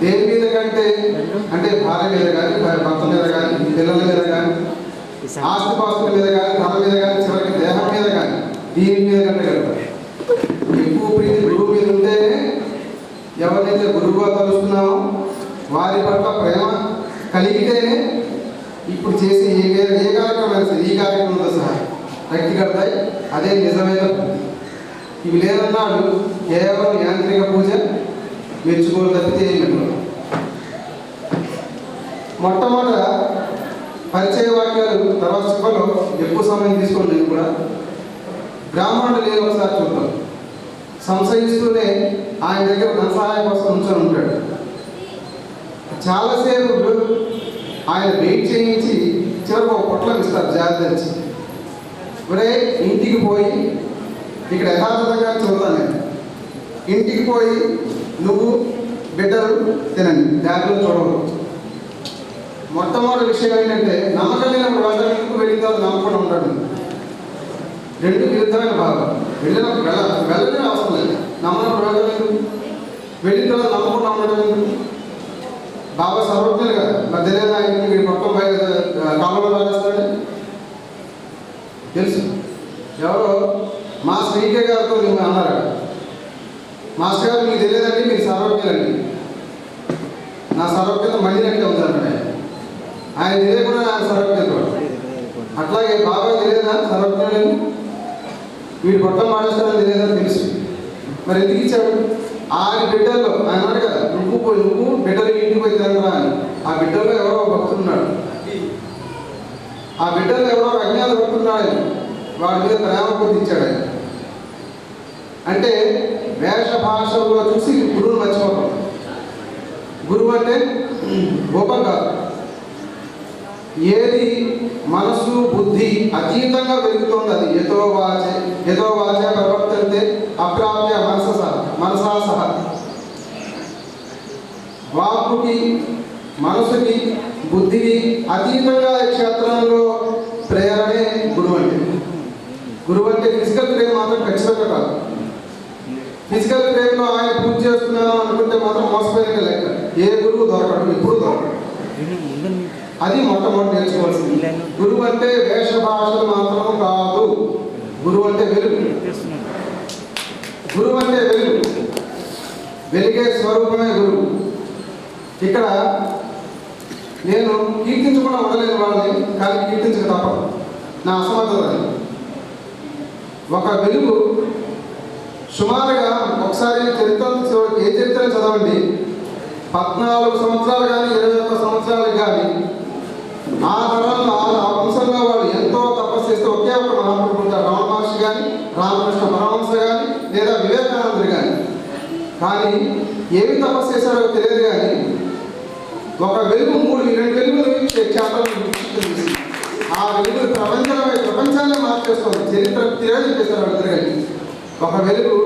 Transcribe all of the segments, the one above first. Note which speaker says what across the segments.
Speaker 1: దేని మీద కంటే అంటే భార్య మీద కానీ భర్త మీద కానీ పిల్లల మీద కానీ ఆస్తిపాస్తుల మీద కానీ ధర మీద కానీ చివరికి దేహం మీద కానీ దీని మీద కంటే కడతారు ఎక్కువ ప్రీతి గురువు మీద ఉంటేనే ఎవరినైతే గురువుగా తలుస్తున్నామో వారి పట్ల ప్రేమ కలిగితేనే ఇప్పుడు చేసే ఏ ఏ- ఏ కార్యక్రమం అయినా సరే, ఈ కార్యక్రమంతో సహా రక్తి కడతాయి. అదే నిజమైన ఇవి లేదన్నాడు కేవలం యాంత్రిక పూజ మెచ్చుకోలు తప్పితే మొట్టమొదట పరిచయ వాక్యాలు తర్వాత సభలో ఎక్కువ సమయం తీసుకోండి నేను కూడా. బ్రాహ్మణుడు లేని ఒకసారి చూద్దాం. సంశయిస్తూనే ఆయన దగ్గర ధన సహాయం కోసం ఉంచొని ఉంటాడు. చాలాసేపు ఆయన వెయిట్ చేయించి చివరికి ఒక పొట్లం ఇస్తారు జాతి ఒరే ఇంటికి పోయి ఇక్కడ యథార్థంగా చూద్దాం నేను. ఇంటికి పోయి నువ్వు బిడ్డలు తినండి. బ్యాగ్లో చూడవు మొట్టమొదటి విషయం ఏంటంటే నమ్మకం లేనప్పుడు వంటలకు వెళ్ళిన తర్వాత నమ్మకుండా ఉంటాడు రెండు విరుద్ధమైన భాగం. వెళ్ళినప్పుడు వెళ్ళ వెళ్ళనే అవసరం లేదు. నమ్మకం వెళ్ళలేదు వెళ్ళిన తర్వాత నమ్మకుండా ఉండడం బాబా సర్వజ్ఞులు కదా. మరి ఆయన ఆయనకి వీడి మొత్తం బయట కాలంలో రాస్తాడు? తెలుసు. ఎవరో మా శ్రీకే గారితో నువ్వు అన్నారు. మాస్టర్ గారు మీకు తెలియదు మీరు సర్వజ్ఞులండి నా సర్వజ్ఞత మళ్ళీనట్టే ఉందన్నాడు ఆయన ఆయన తెలియకుండా ఆయన సర్వజ్ఞత అట్లాగే బాబా తెలియదా? సర్వజ్ఞులని వీడు పొట్టం మాడేస్తారని తెలియదని తెలుసు. మరి ఎందుకు ఇచ్చాడు? ఆయన బిడ్డల్లో ఆయన అన్నాడు కదా నువ్వు పోయి నువ్వు బిడ్డలు ఇంటికి పోయి తినరా అని. ఆ బిడ్డల్లో ఎవరో భక్తున్నాడు ఆ బిడ్డల్లో ఎవరో అజ్ఞాత భక్తున్నాడు వాడి మీద ప్రేమ పొందించాడు ఆయన. అంటే వేష భాషల్లో చూసి గురువుని గురువు అంటే గొప్పం కాదు ఏది మనసు బుద్ధి అతీతంగా పెరుగుతోంది అది. ఎతో వాచే ఎతో వాచే ప్రవర్తంతే అప్రాప్య మనస మనసా సహ వాక్కుకి మనసుకి బుద్ధికి అతీతంగా క్షేత్రంలో ప్రేరణే గురువు అంటే గురువు అంటే ఫిజికల్ ప్రేమ మాత్రం ఖచ్చితంగా కాదు. ఫిజికల్ ప్రేమలో ఆయన పూజ చేస్తున్నాను అనుకుంటే మాత్రం మోసపోయిన లెక్క. ఏ గురువు దొరకడు ఇప్పుడు దొరకడు. అది మొట్టమొదటి నేర్చుకోవాల్సింది. గురువు అంటే వేష భాషలు మాత్రం కాదు. గురువు అంటే వెలుగు. గురువు అంటే వెలుగు. వెలిగే స్వరూపమే గురువు. ఇక్కడ నేను కీర్తించకుండా ఉండలేని వాళ్ళని కానీ కీర్తించక తప్పదు. నా అసమర్థత. ఒక వెలుగు సుమారుగా ఒకసారి చరిత్ర ఏ చరిత్ర చదవండి. పద్నాలుగు సంవత్సరాలు కానీ ఇరవై ఒక్క సంవత్సరాలు కానీ ఆ తరంలో ఆ వంశంలో వాళ్ళు ఎంతో తపస్సు చేస్తే ఒకే ఒక మహాత్ముడు ఉంటారు రామహర్షి కానీ రామకృష్ణ పరమహంస కానీ లేదా వివేకానందుడు కానీ. కానీ ఏమి తపస్సు చేశారో తెలియదు కానీ ఒక వెలుగు మూడు రెండు వెలుగులు చేపలు ఆ వెలుగు ప్రపంచమే ప్రపంచాన్ని మార్చేస్తుంది. చరిత్ర తిరగని చేశారు వాళ్ళిద్దరు ఒక వెలుగు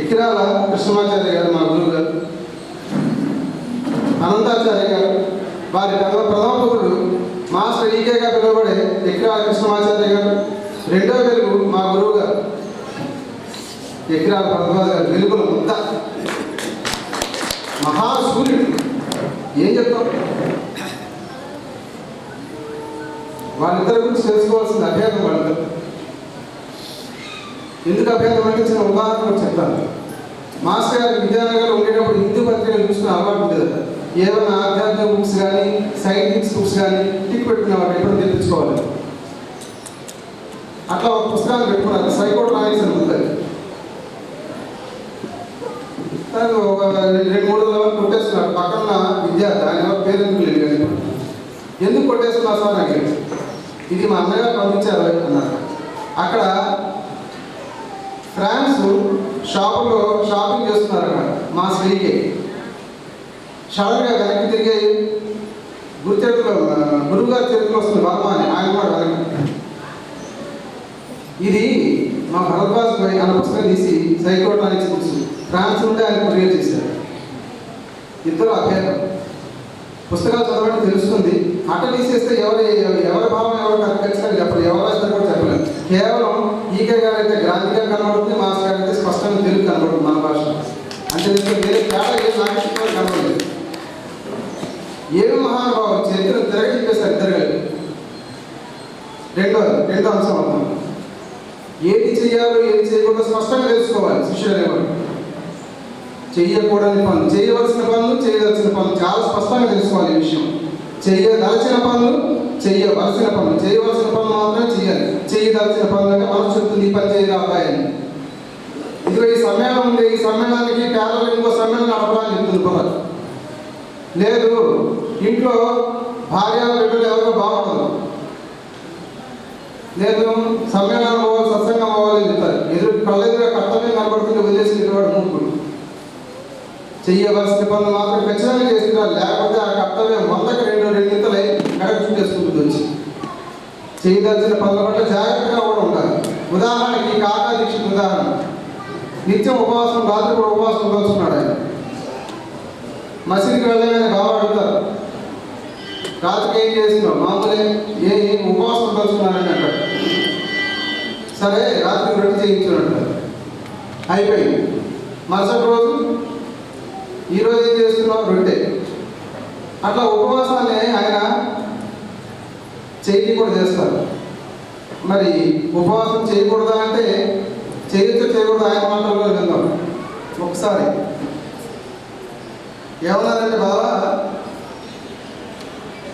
Speaker 1: ఇక్కిరాల కృష్ణమాచార్య గారు మా గురువు గారు. అనంతాచార్య గారు వారి ప్రథమ ప్రథమ పుత్రుడు మాస్టర్ ఈకేగా పిలువబడే ఎక్రా కృష్ణమాచార్య గారు. రెండో వెలుగు మా గురువు గారు. ఎక్రా భరద్వాజ గారు వెలుగుల ముద్ద. మహాసూర్యుడు. ఏం చెప్తాం? వాళ్ళిద్దరి గురించి తెలుసుకోవాల్సిన అభ్యాసం వాళ్ళిద్దరు. ఎందుకు అభ్యాసం అంటే చిన్న ఉదాహరణ చెప్తాను. మాస్టర్ గారు విద్యానగర్లో ఉండేటప్పుడు హిందూ పత్రికలు చూసిన అలవాటు ఉండేది ఏమైనా ఆధ్యాత్మిక బుక్స్ కానీ సైంటిఫిక్ బుక్స్ కానీ టిక్ పెట్టుకునేవాడు ఎప్పుడు తెప్పించుకోవాలి? అట్లా ఒక పుస్తకాలు పెట్టుకున్నారు సైకోట్రానిక్స్ అని ఉంటుంది దానికి ఒక రెండు మూడు లెవెల్ కొట్టేస్తున్నారు పక్కన విద్యార్థి ఆయన ఎవరు లేదు కానీ. ఎందుకు కొట్టేస్తున్నా సార్ నాకు ఇది మా అన్నగారు పంపించారు అన్నారు. అక్కడ ఫ్రాన్స్ షాపులో షాపింగ్ చేస్తున్నారు అక్కడ మా స్త్రీకి. సడన్గా వెనక్కి తిరిగి గురు చేతిలో గురువు గారి వస్తుంది వర్మ అని ఆయన కూడా వెనక్కి. ఇది మా భరద్వాజ్ భాయ్ అన్న పుస్తకం తీసి సైకోట్రానిక్స్ బుక్స్ ఫ్రాన్స్ నుండి ఆయన కొరియర్ చేశారు. ఇద్దరు అభ్యర్థం పుస్తకాలు చదవడం తెలుస్తుంది. అట్ట తీసేస్తే ఎవరి ఎవరి భావం ఎవరు ఖచ్చితంగా చెప్పలేదు ఎవరు రాస్తారు కూడా చెప్పలేదు కేవలం ఈకే గారు అయితే గ్రాంధిగా కనబడుతుంది మాస్ గారు అయితే స్పష్టంగా తెలుగు కనబడుతుంది మన భాష అంటే వేరే తేడా ఏం నాకు కనబడుతుంది ఏమి మహానుభావులు చరిత్ర తిరగ చెప్పేశారు ఇద్దరు కలిపి రెండో రెండో అంశం అవుతాం ఏది చేయాలో ఏది చేయకూడదో స్పష్టంగా తెలుసుకోవాలి. శిష్యులు చేయకూడని పనులు చేయవలసిన పనులు చేయవలసిన పనులు. చాలా స్పష్టంగా తెలుసుకోవాలి ఈ విషయం. చేయదలచిన పనులు చేయవలసిన పనులు. చేయవలసిన పనులు మాత్రమే చేయాలి చేయదలచిన పనులు అంటే మనసు చెప్తుంది ఈ పని చేయరా అబ్బాయి అని. ఇదిగో ఈ సమ్మేళనం ఉంది. ఈ సమ్మేళనానికి పేదలు ఇంకో సమ్మేళనం నడపాలని చెప్తుంది పొలం లేదు ఇంట్లో భార్య బిడ్డలు ఎవరికో బాగుండదు. లేదు సమ్మేళనం చెయ్యవలసిన పనులు మాత్రం ఖచ్చితంగా చేస్తున్నారు లేకపోతే ఆ కర్తవ్యం వందకి రెండు రెండింతలై మెడకు చేసుకుంటుంది వచ్చి. చేయదలసిన పనుల పట్ల జాగ్రత్తగా కూడా ఉండాలి. ఉదాహరణకి కాకా దీక్షిత్ ఉదాహరణ. నిత్యం ఉపవాసం రాత్రి కూడా ఉపవాసం ఉండొస్తున్నాడు ఆయన. మసీదుకి వెళ్ళగానే బాగా అడుగుతారు రాత్రికి ఏం చేస్తున్నావు? మామూలే ఏ ఏం ఉపవాసం ఉండొస్తున్నారని అంటారు. సరే రాత్రి రొట్టె చేయించాడు అంటారు. అయిపోయింది. మరుసటి రోజు ఈరోజు ఏం చేస్తున్నావు రొట్టె అట్లా ఉపవాసాన్ని ఆయన చేయని కూడా చేస్తారు. మరి ఉపవాసం చేయకూడదా అంటే చేయొచ్చు చేయకూడదు ఆయన మాటల్లో విందాం ఒకసారి. ఏమన్నారంటే బాబా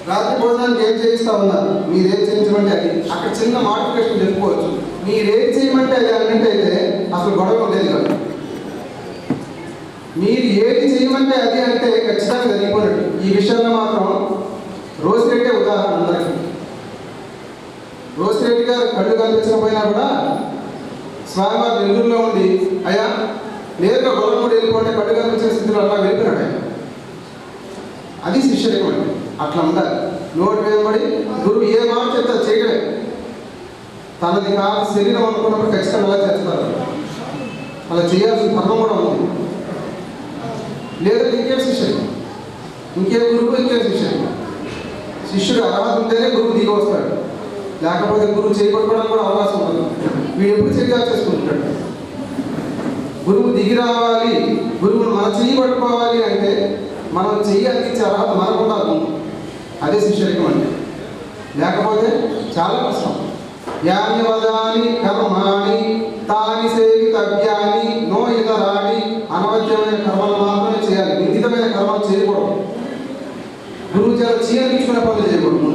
Speaker 1: రాత్రి భోజనానికి ఏం చేయిస్తా ఉన్నారు? మీరేం చేయించమంటే అది. అక్కడ చిన్న మాడిఫికేషన్ చెప్పుకోవచ్చు. మీరేం చేయమంటే అది అన్నట్టయితే అసలు గొడవ ఉండేది కాదు. మీరు ఏది చేయమంటే అది అంటే ఖచ్చితంగా జరిగిపోయినట్టు ఈ విషయంలో మాత్రం రోజు రోసిరెడ్డి ఉదాహరణ అందరికీ. రోజు రెడ్డి గారు కళ్ళు కనిపించకపోయినా కూడా స్వామివారి నెల్లూరులో ఉంది అయ్యా నేరుగా గొల్లమూడి వెళ్ళిపోతే కళ్ళు కనిపించిన స్థితిలో అలా వెళ్ళిపోయాడు ఆయన. అది శిష్యరికం అండి. అట్లా ఉండాలి. నోటి వేయబడి గురువు ఏ మాట చెప్తా చేయలే చేయడమే. తనది కాదు శరీరం అనుకున్నప్పుడు ఖచ్చితంగా అలా చేస్తారు. అలా చేయాల్సిన ధర్మం కూడా ఉంది. లేదు ఇంకే శిష్యుడు? ఇంకే గురువు ఇంకే శిష్యుడు? శిష్యుడు అర్హత ఉంటేనే గురువు దిగి వస్తాడు. లేకపోతే గురువు చేయబడుకోవడానికి కూడా అవకాశం ఉండదు. వీడు ఎప్పుడు చెయ్యాలి చేసుకుంటాడు? గురువు దిగి రావాలి గురువును మన చెయ్యి పట్టుకోవాలి అంటే మనం చెయ్యి అందించే అర్హత మనకు ఉండాలి. అదే శిష్యరికం అంటే లేకపోతే చాలా కష్టం. యాన్యవదాని కర్మాణి తాని సేవితవ్యాని నో ఇతరాని అనవద్యమైన కర్మలు పనులు చేయకూడదు. గురువు చేత చీరగించుకునే పనులు చేయకూడదు. నో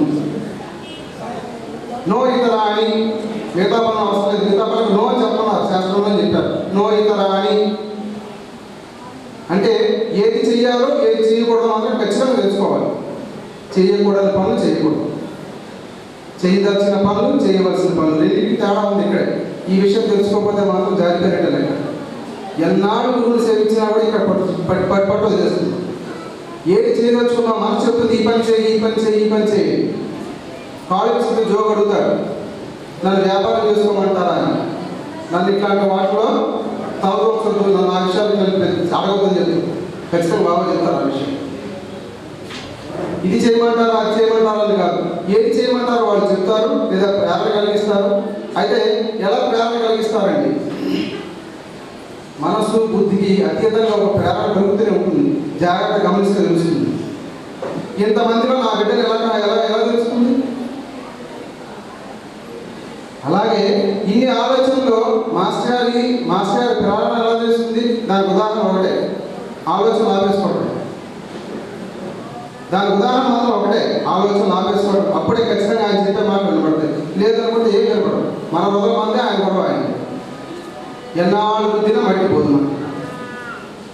Speaker 1: నో ఇతరాని మిగతా పనులు అవసరం లేదు మిగతా పనులకు నో చెప్పన్నారు శాస్త్రంలో చెప్పారు. నో ఇతరాని అంటే ఏది చెయ్యాలో ఏది చేయకూడదు మాత్రం ఖచ్చితంగా తెలుసుకోవాలి చేయకూడని పనులు చేయకూడదు. చేయదలసిన పనులు చేయవలసిన పనులు. రెండింటికి తేడా ఉంది ఇక్కడ. ఈ విషయం తెలుసుకోకపోతే మాత్రం జాగ్రత్త లెక్క. ఎన్నాళ్ళు గురువులు సేవించినా కూడా ఇక్కడ పట్టు పట్టు పట్టు పట్టు వదిలేస్తుంది ఏది చేయదలుచుకున్నా మనసు చెప్తుంది ఈ పని చేయి ఈ పని చేయి ఈ పని చేయి. కాలేజ్ చుట్టూ జోక్ అడుగుతాడు నన్ను వ్యాపారం చేసుకోమంటారా? అని. నన్ను ఇట్లాంటి వాటిలో తలదొచ్చు నన్ను ఆ విషయాలు నేను పెద్ద- ఖచ్చితంగా బాగా చెప్తారు ఆ విషయం. ఇది చేయమంటారు అది చేయమంటారు? అని కాదు. ఏది చేయమంటారో వాళ్ళు చెప్తారు లేదా ప్రేరణ కలిగిస్తారు. అయితే ఎలా ప్రేరణ కలిగిస్తారండి? మనస్సు బుద్ధికి అత్యంతంగా ఒక ప్రేరణ పెరుగుతూనే ఉంటుంది. జాగ్రత్త గమనిస్తే తెలుస్తుంది. ఇంతమందిలో నా బిడ్డను ఎలా ఎలా ఎలా తెలుస్తుంది? అలాగే ఇన్ని ఆలోచనలో మాస్టర్ గారి మాస్టర్ గారి ప్రేరణ ఎలా తెలుస్తుంది? దానికి ఉదాహరణ ఒకటే. ఆలోచన ఆపేసుకోవడం దాని ఉదాహరణ మాత్రం ఒకటే. ఆలోచన ఆపేసుకోవడం అప్పుడే ఖచ్చితంగా ఆయన చెప్పే మాట వినబడతాయి. లేదనుకుంటే ఏం వినపడదు మన హృదయం మందే ఆయన గొడవ ఆయన ఎన్నాళ్ళు బుద్ధిన మట్టిపోతున్నాం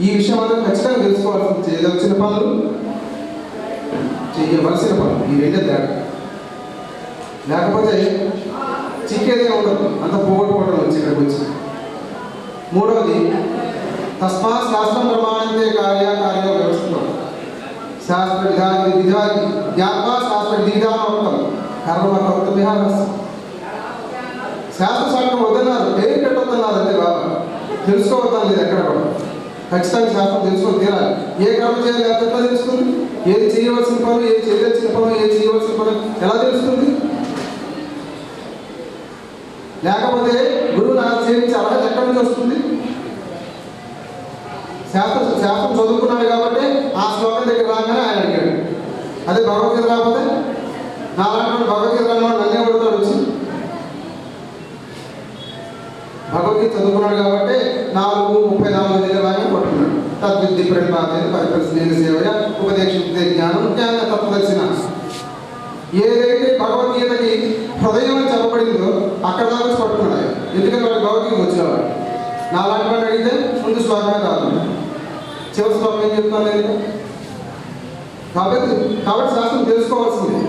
Speaker 1: ఈ విషయం అందరూ ఖచ్చితంగా తెలుసుకోవాల్సింది చేయవలసిన పనులు చేయవలసిన పనులు. ఈ రెండే తేడా. లేకపోతే చిక్కేదే ఉండదు. అంత పోగొట్టుకోవడం వచ్చి ఇక్కడికి వచ్చి. మూడవది తస్మా శాస్త్రం ప్రమాణంతే కార్య కార్య వ్యవస్థ శాస్త్ర విధాన విధా జ్ఞాపక శాస్త్ర విధానం కర్మ కర్తవ్య శాస్త్ర శాస్త్రం వద్దన్నారు. పేరు చెప్తున్నారంటే బాబా తెలుసుకోవద్దాం లేదు ఎక్కడ కూడా. ఖచ్చితంగా శాస్త్రం తెలుసుకొని తీరాలి. ఏ కర్మ చేయాలి అది ఎట్లా తెలుస్తుంది? ఏది చేయవలసిన పనులు ఏది చేయవలసిన పనులు ఏది చేయవలసిన పనులు ఎలా తెలుస్తుంది? లేకపోతే గురువు నాకు సేవించే అర్హత ఎక్కడి నుంచి వస్తుంది? శాస్త్రం శాస్త్రం చదువుకున్నాడు కాబట్టి ఆ శ్లోకం దగ్గర రాగానే ఆయన అడిగాడు. అదే భగవద్గీత రాకపోతే? నా లాంటి భగవద్గీత రానివాడు నన్నే కొడతాడు వచ్చి. భగవద్గీత చదువుకున్నాడు కాబట్టి నాలుగు ముప్పై నాలుగు దగ్గర బాగా పట్టుకున్నాడు తద్విద్ది ప్రణిపాత పరిపరిశీలన సేవయ? ఉపదేశ జ్ఞానం జ్ఞాన తత్వదర్శన. ఏదైతే భగవద్గీతకి హృదయం చెప్పబడిందో అక్కడ దాకా పట్టుకున్నాడు ఎందుకంటే వాడు భగవద్గీత వచ్చేవాడు నా లాంటి వాడిని అడిగితే ముందు శ్లోకమే కాదు. చివరి శ్లోకం ఏం చెప్తాను నేను కాబట్టి కాబట్టి శాస్త్రం తెలుసుకోవాల్సింది.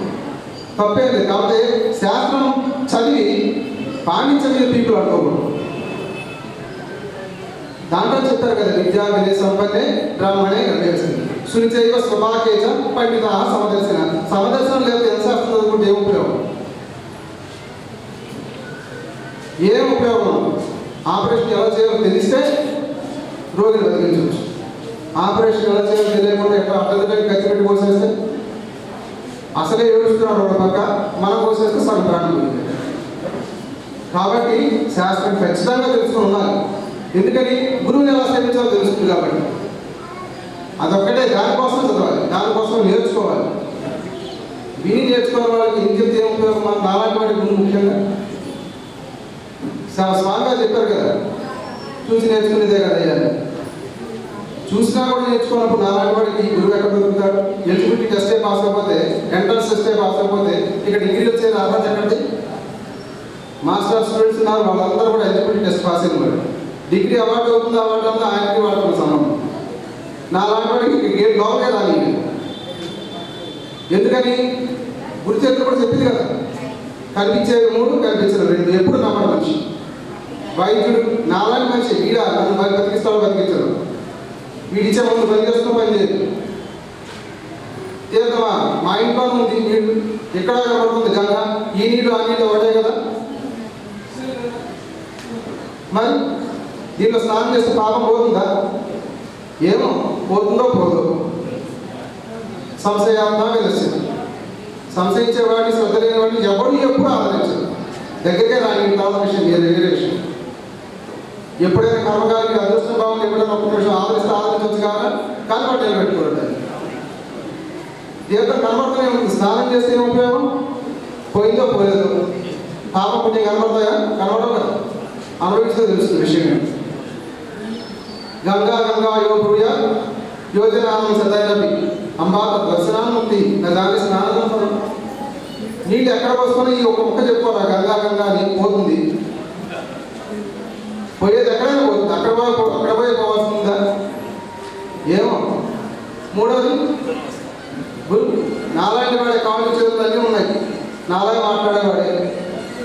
Speaker 1: తప్పేది కాబట్టి శాస్త్రం చదివి పాండిత్యం మీద పీపుల్ అనుకోకూడదు. దాంట్లో చెప్తారు కదా విద్యా వినయ సంపన్నే బ్రాహ్మణే గర్భేసింది సునిచైవ స్వభాకేజ పండిత సమదర్శన. సమదర్శనం లేకపోతే ఎంత శాస్త్రం చదువుకుంటే ఏం ఉపయోగం? ఏం ఉపయోగం? ఆపరేషన్ ఎలా చేయాలో తెలిస్తే రోగిని బతికించవచ్చు. ఆపరేషన్ ఎలా చేయాలో తెలియకుండా ఎట్లా అడ్డదిడ్డకి ఖర్చు పెట్టి కోసేస్తే? అసలే ఏడుస్తున్నాడు ఒక పక్క మనం కోసేస్తే సగం ప్రాణం కాబట్టి శాస్త్రం ఖచ్చితంగా తెలుసుకుని ఉండాలి. ఎందుకని? గురువుని ఎలా సేవించాలో తెలుస్తుంది కాబట్టి. అదొక్కటే దానికోసం చదవాలి దానికోసం నేర్చుకోవాలి. విని నేర్చుకోవాలి వాళ్ళకి ఏం చెప్తే ఏం ఉపయోగం? మన నాలాంటి వాడి గురువు ముఖ్యంగా. చాలా స్వామిగా చెప్పారు కదా చూసి నేర్చుకునేదే కదా అయ్యాలి చూసినా కూడా నేర్చుకున్నప్పుడు నాలాంటి వాడికి గురువు ఎక్కడ దొరుకుతాడు? ఎలిజిబిలిటీ టెస్టే పాస్ అయిపోతే ఎంట్రన్స్ టెస్టే పాస్ అయిపోతే ఇక డిగ్రీ వచ్చే అర్హత ఎక్కడిది? మాస్టర్ స్టూడెంట్స్ ఉన్నారు వాళ్ళందరూ కూడా ఎలిజిబిలిటీ టెస్ట్ పాస్ అయిన వాళ్ళు. డిగ్రీ అవార్డు అవుతుంది అవార్డు అంతా ఆయనకి వాళ్ళకి సంబంధం. నా లాంటి గేట్ లోపలే రాని ఎందుకని? గురి చేతులు కూడా చెప్పింది కదా. కనిపించేవి మూడు కనిపించిన రెండు. ఎప్పుడు నమ్మడం మనిషి? వైద్యుడు నాలాంటి మనిషి. వీడ? నన్ను మరి బతికిస్తాడు బతికించడు. వీడిచ్చే ముందు పని చేస్తూ పని చేయదు తీర్థమా? మా ఇంట్లో ఉంది నీళ్ళు. ఎక్కడ కనబడుతుంది గంగ ఈ నీళ్ళు ఆ నీళ్ళు ఒకటే కదా. మరి? దీంట్లో స్నానం చేస్తే పాపం పోతుందా? ఏమో పోతుందో పోదు? సంశయాత్మ వెలసింది సంశయించే వాడిని శ్రద్ధ లేని వాడిని ఎవరు ఎప్పుడు ఆదరించదు దగ్గరికే రాని తర్వాత విషయం వేరే వేరే విషయం ఎప్పుడైనా కర్మకారికి అదృష్టం భావం ఎప్పుడైనా ఒక్క నిమిషం ఆదరిస్తే ఆదరించవచ్చు కాదా? కానీ పట్టు నిలబెట్టుకోవడం తీర్థం కనబడుతూనే ఉంది. స్నానం చేస్తే ఏం ఉపయోగం? పోయిందో పోలేదో. పాప పుణ్యం కనబడతాయా? కనబడవు అనుభవిస్తే తెలుస్తుంది విషయం ఏంటి. గంగా గంగా యో భూయ యోజనానం సదైనవి అంబా నా దాని స్నానం నీళ్ళు ఎక్కడ పోసుకొని ఈ ఒక ముక్క చెప్పుకోరా? గంగా గంగా అని పోతుంది. పోయేది ఎక్కడైనా పోతుంది. అక్కడ పోయి అక్కడ పోయి పోవాల్సిందా? ఏమో. మూడోది నాలాంటి వాడే కావాలి చేతులు అన్నీ ఉన్నాయి. నాలాగే మాట్లాడేవాడే.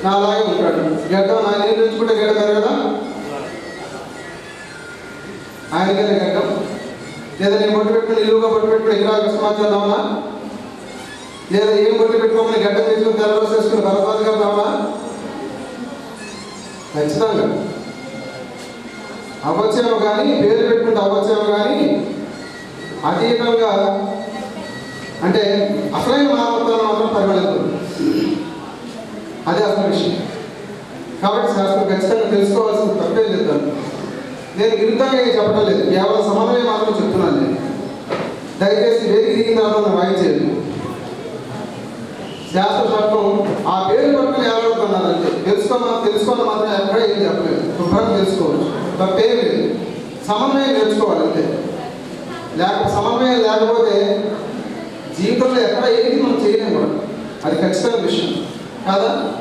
Speaker 1: నాలాగే ఉంటాడు. గడ్డ నా నీళ్ళు ఉంచుకుంటే గడ్డ కదా ఆయనకే గడ్డం. లేదా నేను బొట్టు పెట్టుకుని ఇల్లుగా బొట్టు పెట్టుకుని ఇంకా సమాచారం రావాలా లేదా ఏం బొట్టు పెట్టుకోమని గడ్డ తీసుకుని తెల్లరోజు చేసుకుని బలపాతగా రావా ఖచ్చితంగా. అవచ్చేమో కానీ పేరు పెట్టుకుంటే అవచ్చేమో కానీ అతీతంగా అంటే అసలైన మానవత్వాన్ని మాత్రం పరిగణించదు అదే అసలు విషయం. కాబట్టి శాస్త్రం ఖచ్చితంగా తెలుసుకోవాల్సింది. నేను విరుద్ధంగా చెప్పడం లేదు. కేవలం సమన్వయం మాత్రం చెప్తున్నాను నేను. దయచేసి వేదిక దిగిన తర్వాత నన్ను వాయించేది శాస్త్ర ఆ పేరు పట్టుకుని ఎవరో అంతే తెలుసుకోమా తెలుసుకోవాలి మాత్రం ఎక్కడ ఏం చెప్పలేదు. శుభ్రం తెలుసుకోవచ్చు. తప్పేం లేదు. సమన్వయం నేర్చుకోవాలి అంతే లేక సమన్వయం లేకపోతే జీవితంలో ఎక్కడ ఏది మనం చేయలేము కూడా. అది ఖచ్చితమైన విషయం. కాదా?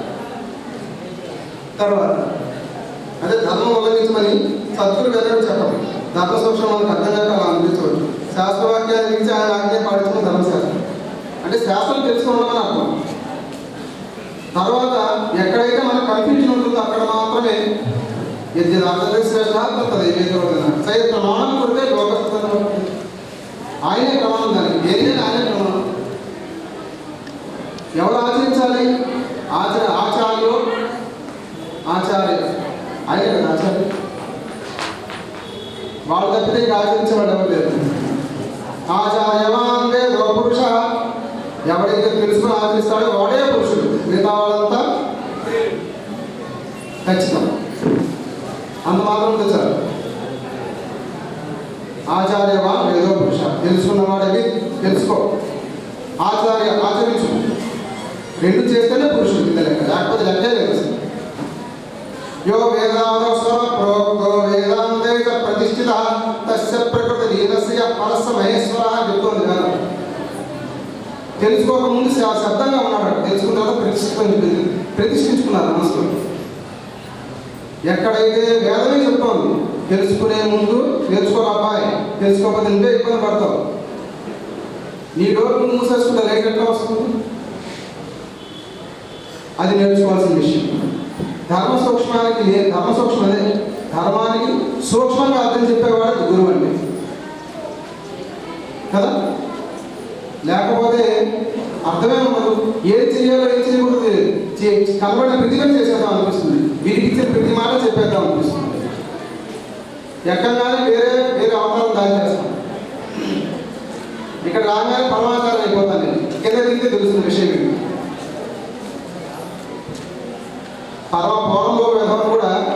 Speaker 1: తర్వాత. అదే ధర్మం ఉల్లంఘించమని సత్తులు వెళ్ళడం చెప్పండి ధర్మ సూక్ష్మం మనకు అర్థం కాక అలా అనిపించవచ్చు. శాస్త్రవాక్యాన్ని మించి ఆయన ఆజ్ఞ పాటించడం ధర్మశాస్త్రం. అంటే శాస్త్రం తెలుసుకోవడం అర్థం. తర్వాత ఎక్కడైతే మనకు కన్ఫ్యూజన్ ఉంటుందో అక్కడ మాత్రమే యద్యద్ అర్థం ఏదైతే సై ప్రమాణం కొడితే లోకస్థానం ఆయనే ప్రమాణం దానికి ఏదైనా ఆయనే ప్రమాణం. ఎవరు ఆచరించాలి? ఆచర ఆచార్యులు ఆచార్య ఆయన కదా ఆచార్య వాళ్ళు తప్పితే ఇంకా ఆచరించేవాడు ఎవరు లేరు పురుష ఎవడైతే తెలుసుకుని ఆచరిస్తాడో వాడే పురుషుడు. మిగతా వాళ్ళంతా ఖచ్చితం. అంత మాత్రం తెచ్చారు ఆచార్యమా వేదో పురుష. తెలుసుకున్నవాడవి తెలుసుకో. ఆచార్య ఆచరించు. రెండు చేస్తేనే పురుషుడు కింద లెక్క. లేకపోతే లెక్కే లేదు యో వేదావసర ప్రోక్తో వేదాంతే చ తస్య ప్రకృతి లీనస్య మహేశ్వర అని చెప్తోంది కదా తెలుసుకోక ముందు శబ్దంగా ఉన్నాడు. తెలుసుకున్నారో తర్వాత ప్రతిష్ఠించుకుంది ప్రతిష్ఠించుకున్నారు మనసులో. ఎక్కడైతే వేదమే చెప్తోంది తెలుసుకునే ముందు తెలుసుకోరా అబ్బాయి తెలుసుకోకపోతే నువ్వే ఇబ్బంది పడతావు. నీ డోర్ ముందు మూసేసుకుంటే లైట్ ఎట్లా వస్తుంది? అది నేర్చుకోవాల్సిన విషయం. ధర్మ సూక్ష్మానికి లే ధర్మ సూక్ష్మం అదే. ధర్మానికి సూక్ష్మంగా అర్థం చెప్పేవాడు గురువు అండి. కదా? లేకపోతే అర్థమే ఉండదు. ఏం చేయాలో ఏం చేయకూడదు తెలియదు. కనబడిన ప్రతిగా చేసేద్దాం అనిపిస్తుంది. వీరికి ప్రతి మాట చెప్పేద్దాం అనిపిస్తుంది. ఎక్కగానే వేరే వేరే అవతారం దాని చేస్తాం. ఇక్కడ రాగానే పరమాచారం అయిపోతాను నేను. కింద దిగితే తెలుస్తుంది విషయం ఇది. పరమ పౌరంలో విధానం కూడా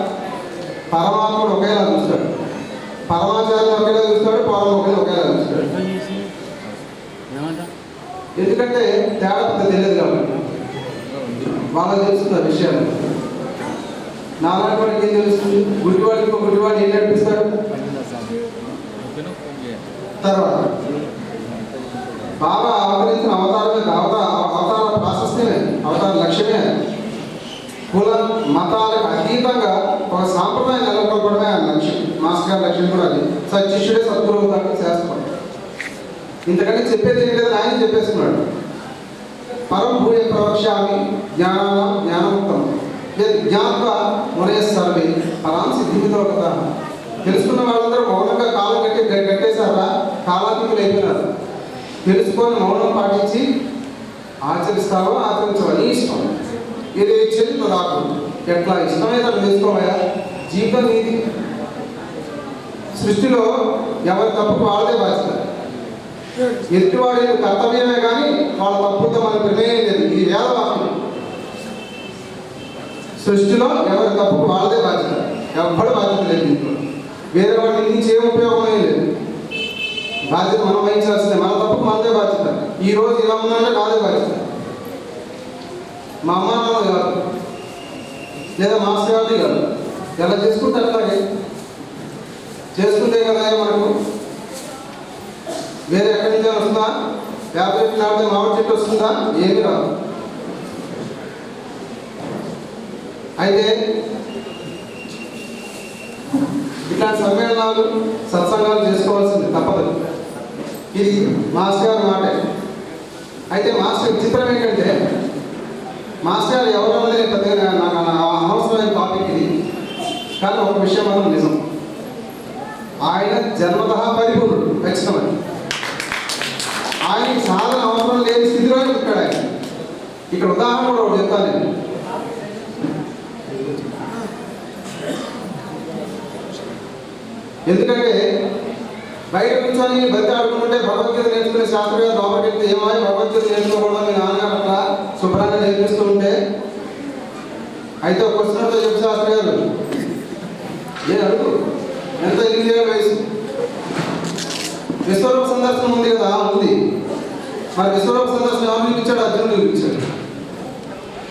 Speaker 1: పరమాత్ముడు ఒకేలా చూస్తాడు. పరమాచార్యులు ఒకేలా చూస్తాడు పూర్వం ఒకేలా ఒకేలా చూస్తాడు. ఎందుకంటే తేడా తెలియదు కాబట్టి. వాళ్ళు తెలుస్తుంది ఆ విషయాలు. నాలాంటి వాడికి ఏం తెలుస్తుంది? గుడివాడికి గుడివాడు ఏం నడిపిస్తాడు తర్వాత. బాబా అవతరించిన అవతారమే అవతార అవతార ప్రాశస్త్యమే అవతార లక్ష్యమే. కుల మతాలకు అతీతంగా ఒక ఆయన లక్ష్యం మాస్టర్ లక్ష్యం కూడా అది. సత్శిష్యుడే సద్గురువు దాకా చేస్తాం ఇంతకంటే చెప్పేది ఏం లేదని ఆయన చెప్పేసుకున్నాడు. పరం భూయ ప్రవక్ష్యామి జ్ఞాన జ్ఞానముక్తం. జ్ఞాత్వ మునే సర్వే పరాం సిద్ధితో కదా తెలుసుకున్న వాళ్ళందరూ మౌనంగా కాలం కట్టి కట్టేశారా కాలాతీతులు అయిపోయినారు. తెలుసుకొని మౌనం పాటించి ఆచరిస్తావో ఆచరించవని ఇష్టం. ఇది ఇచ్చేది నాకు ఎట్లా ఇష్టమైతే అట్లా చేసుకోవయా జీవితం నీది సృష్టిలో ఎవరి తప్పుకు వాళ్ళదే బాధ్యత ఎదుటివాడి కర్తవ్యమే కానీ వాళ్ళ తప్పుతో మన ప్రమేయం లేదు. ఇది వేదవాక్యం సృష్టిలో ఎవరి తప్పుకు వాళ్ళదే బాధ్యత ఎవ్వడు బాధ్యత లేదు ఇంట్లో వేరే వాడిని నుంచి ఏం ఉపయోగమే లేదు. బాధ్యత మనం వహించాల్సిందే. మన తప్పు మనదే బాధ్యత. ఈ రోజు ఇలా ఉందంటే నాదే బాధ్యత. మా అమ్మ నాన్న కాదు. లేదా మాస్టర్ గారిది కాదు ఎలా చేసుకుంటే అట్లాగే చేసుకుంటే కదా మనకు వేరే ఎక్కడి నుంచి వస్తుందా? వేప చెట్టు లేకపోతే మామిడి చెట్టు వస్తుందా? ఏమి రాదు. అయితే ఇట్లాంటి సమ్మేళనాలు సత్సంగాలు చేసుకోవాల్సింది తప్పదు. ఇది మాస్టర్ గారి మాటే. అయితే మాస్టర్ విచిత్రం ఏంటంటే మాస్టర్ గారు ఎవరన్నది పెద్దగా నాకు అనవసరమైన టాపిక్ ఇది. కానీ ఒక విషయం మాత్రం నిజం. ఆయన జన్మత పరిపూర్ణుడు ఖచ్చితమని. ఆయన సాధన అవసరం లేని స్థితిలో ఇక్కడ ఆయన. ఇక్కడ ఉదాహరణ కూడా ఒకటి చెప్తాను నేను. ఎందుకంటే బయట కూర్చొని బతి ఆడుకుంటుంటే భగవద్గీత నేర్చుకునే శాస్త్రవేత్త లోపలికి వెళ్తే ఏమాయి భగవద్గీత నేర్చుకోకూడదు మీ నాన్నగారు అట్లా శుభ్రంగా నేర్పిస్తూ ఉంటే అయితే ఒక క్వశ్చన్తో చెప్పు శాస్త్రి గారు ఎంత ఎనిమిది ఏళ్ళ వయసు? విశ్వరూప సందర్శనం ఉంది కదా ఉంది. మరి విశ్వరూప సందర్శనం ఎవరు చూపించాడు అర్జునుడు చూపించాడు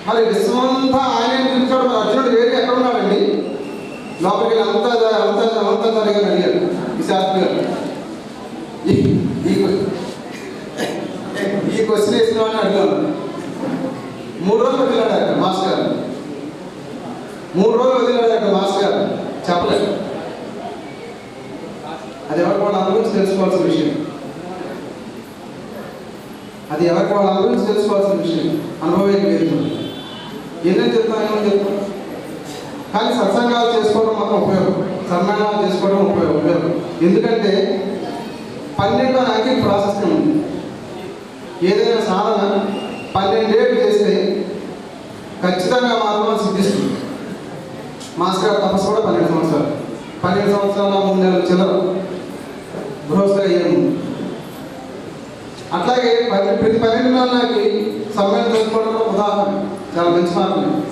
Speaker 1: మరి విశ్వమంతా ఆయన చూపించాడు మరి అర్జునుడు వేరే ఎక్కడ ఉన్నాడండి? లోపలికి వెళ్ళి అంతా అంతా అంతా జరిగాను అడిగాడు. ఈ శాస్త్రి గారు ఈ ఈ క్వ- ఈ క్వశ్చన్ వేసిన వాడిని అడిగాను మూడు రోజులు వదిలాడు అక్కడ మాస్టర్ గారు మూడు రోజులు వదిలాడు అక్కడ మాస్టర్ గారు చెప్పలేదు అది ఎవరికి వాళ్ళ గురించి తెలుసుకోవాల్సిన విషయం అది ఎవరికి వాళ్ళ గురించి తెలుసుకోవాల్సిన విషయం. అనుభవం లేదు ఎన్నని చెప్తాను ఏమని చెప్తాను? కానీ సత్సంగాలు చేసుకోవడం మాత్రం ఉపయోగం. సన్మానాలు చేసుకోవడం ఉపయోగం ఉపయోగం. ఎందుకంటే పన్నెండు అంకి ప్రాసెస్ ఉంది. ఏదైనా సాధన పన్నెండేళ్ళు చేస్తే ఖచ్చితంగా మాత్రం సిద్ధిస్తుంది. మాస్టర్ గారు తపస్సు కూడా పన్నెండు సంవత్సరాలు. పన్నెండు సంవత్సరాల ముందు నెలలు చిల్లర. గృహస్థ ముందు అట్లాగే పది ప్రతి పన్నెండు నెలలకి సమయం తెలుసుకోవడం ఉదాహరణ. చాలా మంచి మార్గం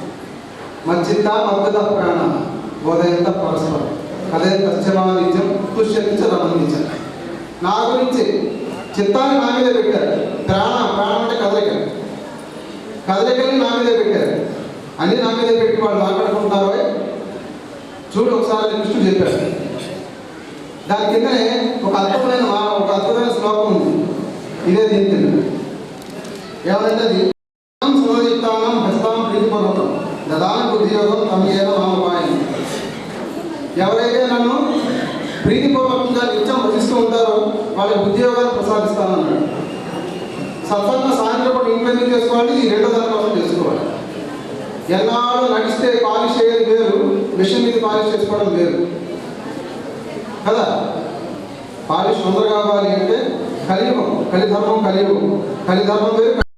Speaker 1: మంచిత మద్దత ప్రాణ. బోధయంత పరస్పరం. అదే పశ్చిమానిత్యం తుష్యంత రమణించం నా గురించి చిత్తాన్ని నా మీద పెట్టారు. ప్రాణ ప్రాణం అంటే కదలిక కదలికని నా మీద పెట్టారు. అన్ని నా మీద పెట్టి వాళ్ళు మాట్లాడుకుంటారో చూడు ఒకసారి కృష్ణుడు చెప్పాడు. దాని కిందనే ఒక అద్భుతమైన ఒక అద్భుతమైన శ్లోకం ఉంది. ఇదే దీని కింద ఏమంటే అది సుమదిత్తానం హస్తాం ప్రీతిపర్వతం దదాన బుద్ధియోగం తమయేన మామపాయం ఎవరైతే నన్ను ప్రీతిపూర్వకంగా నిత్యం భజిస్తూ ఉంటారో వాళ్ళ ఉద్యోగాలు ప్రసాదిస్తానన్నాడు. సత్సంగ సాయంత్రం పాటు ఇంట్లో చేసుకోవాలి ఈ రెండో దాని కోసం చేసుకోవాలి. ఎన్నాళ్ళు నడిస్తే పాలిష్ చేయడం వేరు మిషన్ మీద పాలిష్ చేసుకోవడం వేరు. కదా? పాలిష్ తొందరగా కావాలి అంటే కలియుగం కలిధర్మం కలియుగం కలిధర్మం వేరు